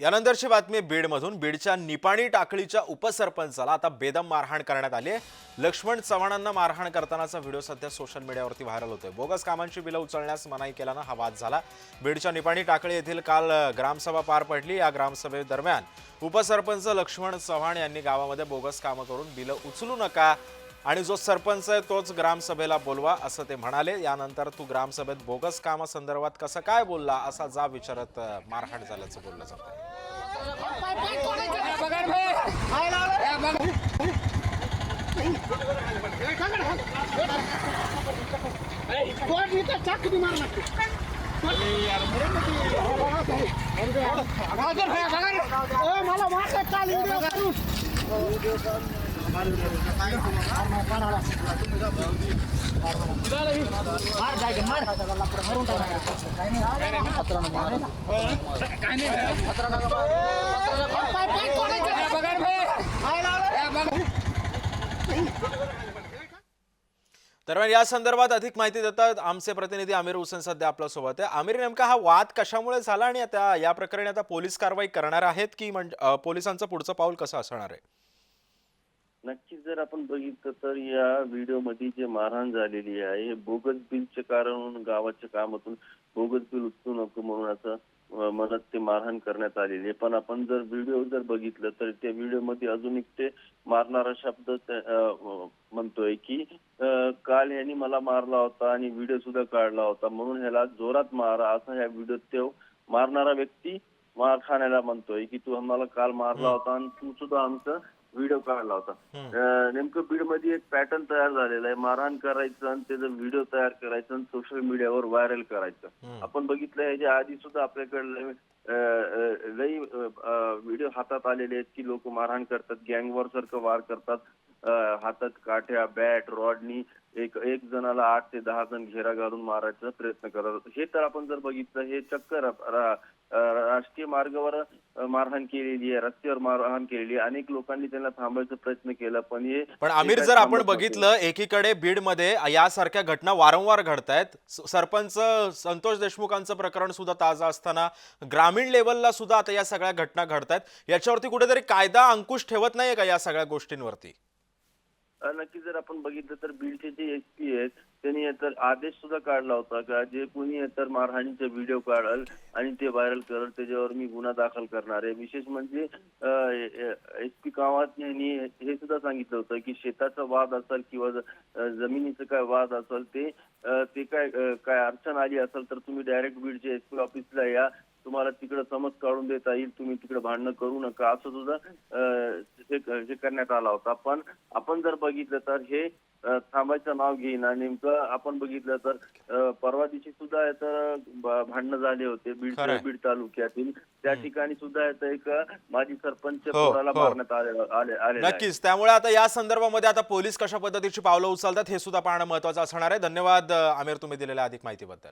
यानंतरची बातमी बीडमधून. बीडच्या निपाणी टाकळीच्या उपसरपंचाला आता बेदम मारहाण करण्यात आली आहे. लक्ष्मण चव्हाणांना मारहाण करतानाचा व्हिडिओ सध्या सोशल मीडियावरती व्हायरल होतोय. बोगस कामांची बिलं उचलण्यास मनाई केल्यानं हा वाद झाला. बीडच्या निपाणी टाकळी येथील काल ग्रामसभा पार पडली. या ग्रामसभेदरम्यान उपसरपंच लक्ष्मण चव्हाण यांनी गावामध्ये बोगस कामं करून बिलं उचलू नका आणि जो सरपंच आहे तोच ग्रामसभेला बोलवा असं ते म्हणाले. यानंतर तू ग्रामसभेत बोगस कामासंदर्भात कसं काय बोलला असा जा विचारत मारहाण झाल्याचं बोललं जातं मला मारतात मला व्हिडिओ चालू मार जायचं मार मारून दरम्यान या संदर्भात अधिक माहिती देतात आमचे प्रतिनिधी आमिर हुसेन सध्या आपल्यासोबत आहे. आमिर नेमका हा वाद कशामुळे झाला आणि आता या प्रकरणी आता पोलीस कारवाई करणार आहेत की म्हणजे पोलिसांचं पुढचं पाऊल कसं असणार आहे? नक्कीच जर आपण बघितलं तर या व्हिडिओमध्ये जे मारहाण झालेली आहे हे बोगस बिलचे कारण गावाच्या कामातून बोगस बिल उचलू नको म्हणून असं म्हणत ते मारहाण करण्यात आलेली आहे. पण आपण जर व्हिडिओ जर बघितलं तर त्या व्हिडिओमध्ये अजून एक ते मारणारा शब्द म्हणतोय की काल यांनी मला मारला होता आणि व्हिडिओ सुद्धा काढला होता म्हणून ह्याला जोरात मारा असा ह्या व्हिडिओत तो मारणारा व्यक्ती मार खाण्याला म्हणतोय की तू आम्हाला काल मारला होता आणि तू सुद्धा आमचा व्हिडिओ काढला होता. नेमकं बीडमध्ये एक पॅटर्न तयार झालेला आहे. मारहाण करायचं आणि त्याचा व्हिडिओ तयार करायचं आणि सोशल मीडियावर व्हायरल करायचं. आपण बघितलं याच्या आधी सुद्धा आपल्याकडे लई व्हिडिओ हातात आलेले आहेत की लोक मारहाण करतात गँगवॉर सारखं वार करतात. हातात काठ्या बॅट रॉडनी एक एक जणाला आठ ते दहा जण घेरा घालून मारायचा प्रयत्न करतात हे तर आपण जर बघितलं हे चक्क रा- रा- अं, राष्ट्रीय मार्गावर मारहाण केलेली आहे. रस्त्यावर मारहाण केलेली आहे. अनेक लोकांनी त्यांना थांबायचा प्रयत्न केला पण हे पण आमिर जर आपण. बघितलं एकीकडे बीडमध्ये यासारख्या घटना वारंवार घडत आहेत सरपंच संतोष देशमुखांचं प्रकरण सुद्धा ताजं असताना ग्रामीण लेवलला सुद्धा आता या सगळ्या घटना घडत आहेत याच्यावरती कुठेतरी कायदा अंकुश ठेवत नाहीये का या सगळ्या गोष्टींवरती? नक्की जर आपण बघितलं तर बीडचे जे एस पी आहेत त्यांनी तर आदेश सुद्धा काढला होता का? जे कोणी तर मारहाणीचे व्हिडिओ काढल आणि ते व्हायरल करल त्याच्यावर मी गुन्हा दाखल करणार आहे. विशेष म्हणजे एस पी कामात यांनी हे सुद्धा सांगितलं होतं की शेताचा वाद असेल किंवा जमिनीचं काय वाद असेल ते ते काय काय अडचण आली असेल तर तुम्ही डायरेक्ट बीडच्या एस पी ऑफिसला या. तुम्हाला तिकडे समज काढून देता येईल तुम्ही तिकडे भांडणं करू नका. असं सुद्धा हे हे करण्यात आला होता. पण आपण जर बघितलं तर हे थांबायचं नाव घेईन. आणि नेमकं आपण बघितलं तर परवा दिवशी सुद्धा तर भांडणं झाले होते. बीड. बीड तालुक्यातील. त्या ठिकाणी सुद्धा एक माजी सरपंच हो, पोराला हो. मारण्यात आले आले. नक्कीच. त्यामुळे आता या संदर्भामध्ये आता पोलीस कशा पद्धतीची पावलं उचलतात हे सुद्धा पाहणं महत्वाचं असणार आहे. धन्यवाद आमिर तुम्ही दिलेल्या अधिक माहितीबद्दल.